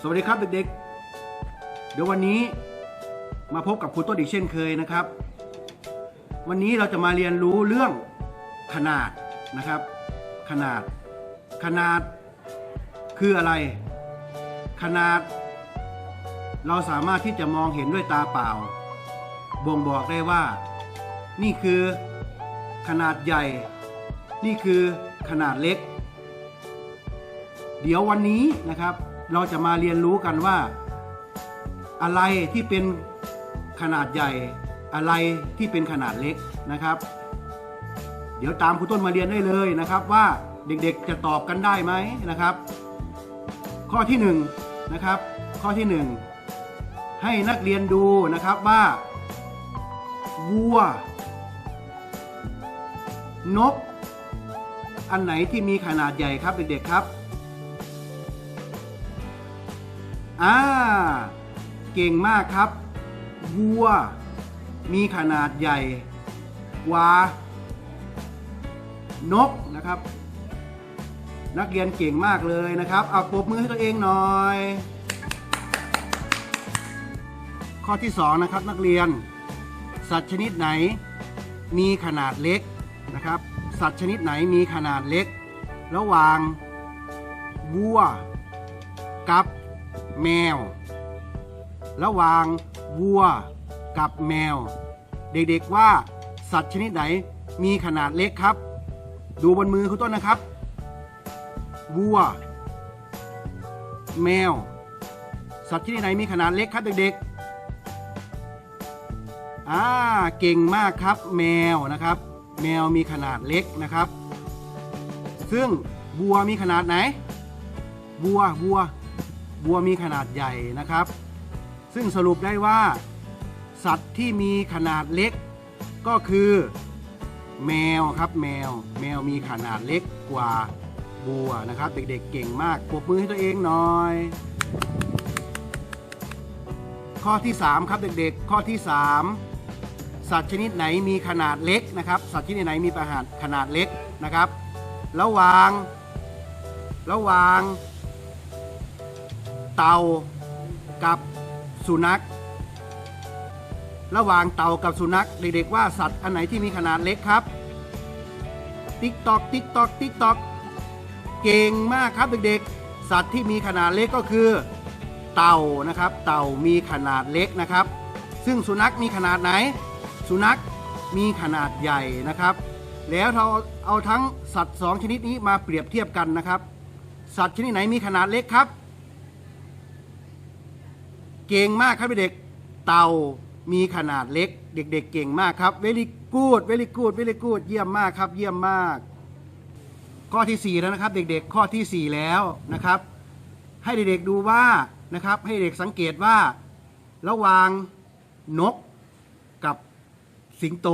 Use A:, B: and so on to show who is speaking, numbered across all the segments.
A: สวัสดีครับเด็กๆ เดี๋ยววันนี้มาพบกับครูต้นอีกเช่นเคยนะครับ วันนี้เราจะมาเรียนรู้เรื่องขนาดนะครับ ขนาด ขนาดคืออะไร ขนาด เราสามารถที่จะมองเห็นด้วยตาเปล่า บ่งบอกได้ว่า นี่คือขนาดใหญ่ นี่คือขนาดเล็ก เดี๋ยววันนี้นะครับ เราจะมาเรียนรู้กันว่า อะไรที่เป็นขนาดใหญ่ อะไรที่เป็นขนาดเล็กนะครับ เดี๋ยวตามครูต้นมาเรียนได้เลยนะครับ ว่าเด็กๆจะตอบกันได้ไหมนะครับ ข้อที่หนึ่งนะครับ ข้อที่หนึ่งให้นักเรียนดูนะครับว่าวัวนก อันไหนที่มีขนาดใหญ่ครับเด็กๆครับ อ่า เก่งมากครับวัว มีขนาดใหญ่กว่านกนะครับ นักเรียนเก่งมากเลยนะครับเอาปรบมือให้ตัวเองหน่อย ข้อที่สองนะครับนักเรียน สัตว์ชนิดไหน มีขนาดเล็กนะครับ สัตว์ชนิดไหนมีขนาดเล็ก ระหว่างวัวกับ แมว ระหว่างวัวกับแมว เด็กๆว่าสัตว์ชนิดไหนมีขนาดเล็กครับ ดูบนมือคุณต้นนะครับ วัว แมว สัตว์ชนิดไหนมีขนาดเล็กครับเด็กๆอ่าเก่งมากครับ แมวนะครับ แมวมีขนาดเล็กนะครับ ซึ่งวัวมีขนาดไหนวัววัว วัวมีขนาดใหญ่นะครับ ซึ่งสรุปได้ว่า สัตว์ที่มีขนาดเล็ก ก็คือ แมวครับแมว แมวมีขนาดเล็กกว่าวัวนะครับ เด็กๆเก่งมากปรบมือให้ตัวเองหน่อย ข้อที่ 3 ครับเด็กๆ ข้อที่ 3 สัตว์ชนิดไหนมีขนาดเล็กนะครับ สัตว์ชนิดไหนมีขนาดขนาดเล็กนะครับ ระหว่าง ระหว่าง เต่ากับสุนัข ระหว่างเต่ากับสุนัข เด็กๆว่าสัตว์อันไหนที่มีขนาดเล็กครับ ติ๊กตอกติ๊กตอกติ๊กตอกเก่งมากครับเด็กๆ สัตว์ที่มีขนาดเล็กก็คือ เต่านะครับ เต่ามีขนาดเล็กนะครับ ซึ่งสุนัขมีขนาดไหน สุนัขมีขนาดใหญ่นะครับ แล้วเราเอาทั้งสัตว์สองชนิดนี้มาเปรียบเทียบกันนะครับ สัตว์ชนิดไหนมีขนาดเล็กครับ เก่งมากครับเด็กเต่ามีขนาดเล็ก เด็กๆเก่งมากครับ very good very good very good เยี่ยมมากครับเยี่ยมมาก ข้อที่ 4 แล้วนะครับ เด็กๆ ข้อทีสี่4 แล้วนะครับ ให้เด็กๆดูว่านะครับ ให้เด็กสังเกตว่า ระหว่างนกกับสิงโต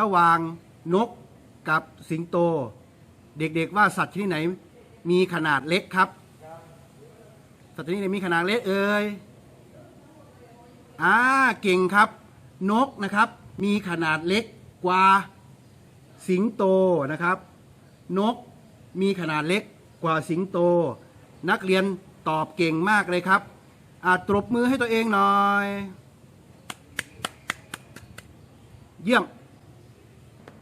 A: ระหว่างนกกับสิงโต เด็กๆว่าสัตว์ชนิดไหนมีขนาดเล็กครับ สัตว์ชนิดไหนมีขนาดเล็กเอ่ยอ่าเก่งครับ นกนะครับ มีขนาดเล็กกว่าสิงโตนะครับ นกมีขนาดเล็กกว่าสิงโต นักเรียนตอบเก่งมากเลยครับ อาตรบมือให้ตัวเองหน่อย เยี่ยม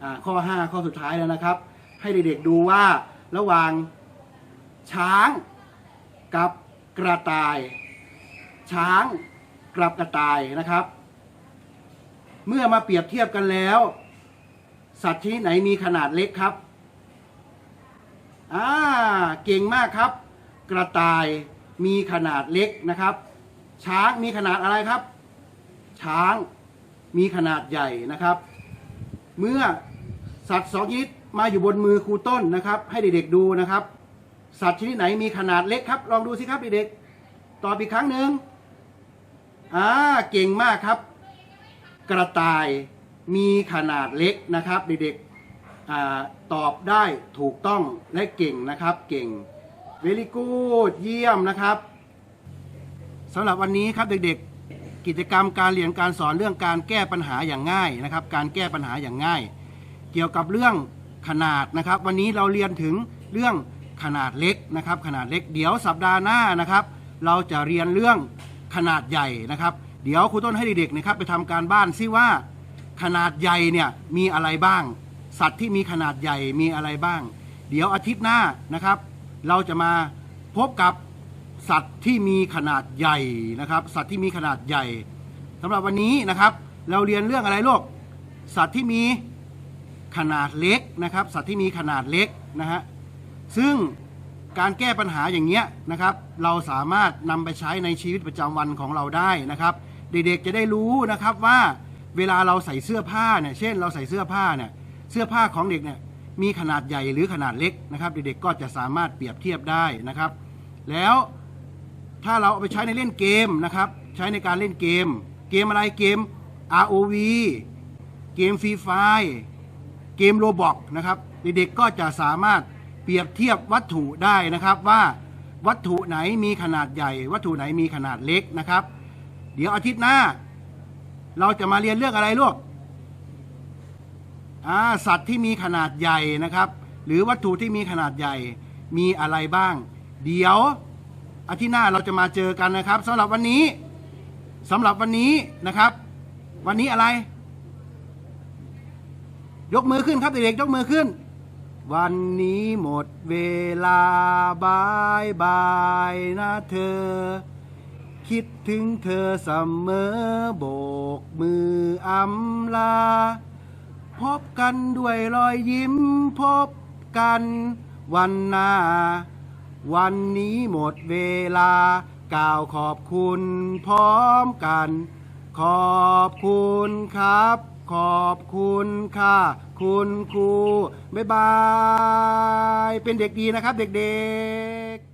A: อ่าข้อ 5 ข้อสุดท้ายแล้วนะครับ ให้เด็กๆดูว่าระหว่างช้างกับ กระต่าย ช้างกับกระต่ายนะครับ เมื่อมาเปรียบเทียบกันแล้ว สัตว์ชนิดไหนมีขนาดเล็กครับอ่าเก่งมากครับ กระต่ายมีขนาดเล็กนะครับ ช้างมีขนาดอะไรครับ ช้างมีขนาดใหญ่นะครับ เมื่อสัตว์สองชนิดมาอยู่บนมือครูต้นนะครับ ให้เด็กๆดูนะครับ สัตว์ชนิดไหนมีขนาดเล็กครับ ลองดูสิครับเด็กๆตอบอีกครั้งหนึ่งอ่าเก่งมากครับ กระต่ายมีขนาดเล็กนะครับ เด็กๆตอบได้ถูกต้องและเก่งนะครับ เก่ง very good เยี่ยมนะครับสำหรับวันนี้ครับเด็กๆ กิจกรรมการเรียนการสอนเรื่องการแก้ปัญหาอย่างง่ายนะครับ การแก้ปัญหาอย่างง่าย เกี่ยวกับเรื่องขนาดนะครับ วันนี้เราเรียนถึงเรื่อง ขนาดเล็กนะครับ ขนาดเล็กเดี๋ยวสัปดาห์หน้านะครับ เราจะเรียนเรื่องขนาดใหญ่นะครับ เดี๋ยวครูต้นให้เด็กๆนะครับไปทำการบ้านซิว่า ขนาดใหญ่เนี่ยมีอะไรบ้าง สัตว์ที่มีขนาดใหญ่มีอะไรบ้าง เดี๋ยวอาทิตย์หน้านะครับ เราจะมาพบกับสัตว์ที่มีขนาดใหญ่นะครับ สัตว์ที่มีขนาดใหญ่สำหรับวันนี้นะครับ เราเรียนเรื่องอะไรลูกสัตว์ที่มีขนาดเล็กนะครับ สัตว์ที่มีขนาดเล็กนะฮะ ซึ่งการแก้ปัญหาอย่างเงี้ยนะครับ เราสามารถนำไปใช้ในชีวิตประจำวันของเราได้นะครับ เด็กๆจะได้รู้นะครับว่าเวลาเราใส่เสื้อผ้าเนี่ยเช่น เราใส่เสื้อผ้าเนี่ยเสื้อผ้าของเด็กเนี่ยมีขนาดใหญ่หรือขนาดเล็กนะครับ เด็กๆก็จะสามารถเปรียบเทียบได้นะครับ แล้วถ้าเราเอาไปใช้ในเล่นเกมนะครับ ใช้ในการเล่นเกม เกมอะไรเกม ROV เกมฟรีไฟเกมโรบอกนะครับ เด็กๆก็จะสามารถ เปรียบเทียบวัตถุได้นะครับว่าวัตถุไหนมีขนาดใหญ่ วัตถุไหนมีขนาดเล็กนะครับ เดี๋ยวอาทิตย์หน้า เราจะมาเรียนเรื่องอะไรลูกอ่าสัตว์ที่มีขนาดใหญ่นะครับ หรือวัตถุที่มีขนาดใหญ่มีอะไรบ้าง เดี๋ยวอาทิตย์หน้าเราจะมาเจอกันนะครับสำหรับวันนี้สำหรับวันนี้นะครับ วันนี้อะไร ยกมือขึ้นครับเด็กๆยกมือขึ้น วันนี้หมดเวลาบายบายนะเธอ คิดถึงเธอเสมอโบกมืออำลา พบกันด้วยรอยยิ้มพบกันวันหน้า วันนี้หมดเวลา กล่าวขอบคุณพร้อมกัน ขอบคุณครับ ขอบคุณค่ะ คุณครูบ๊ายบาย เป็นเด็กดีนะครับเด็กๆ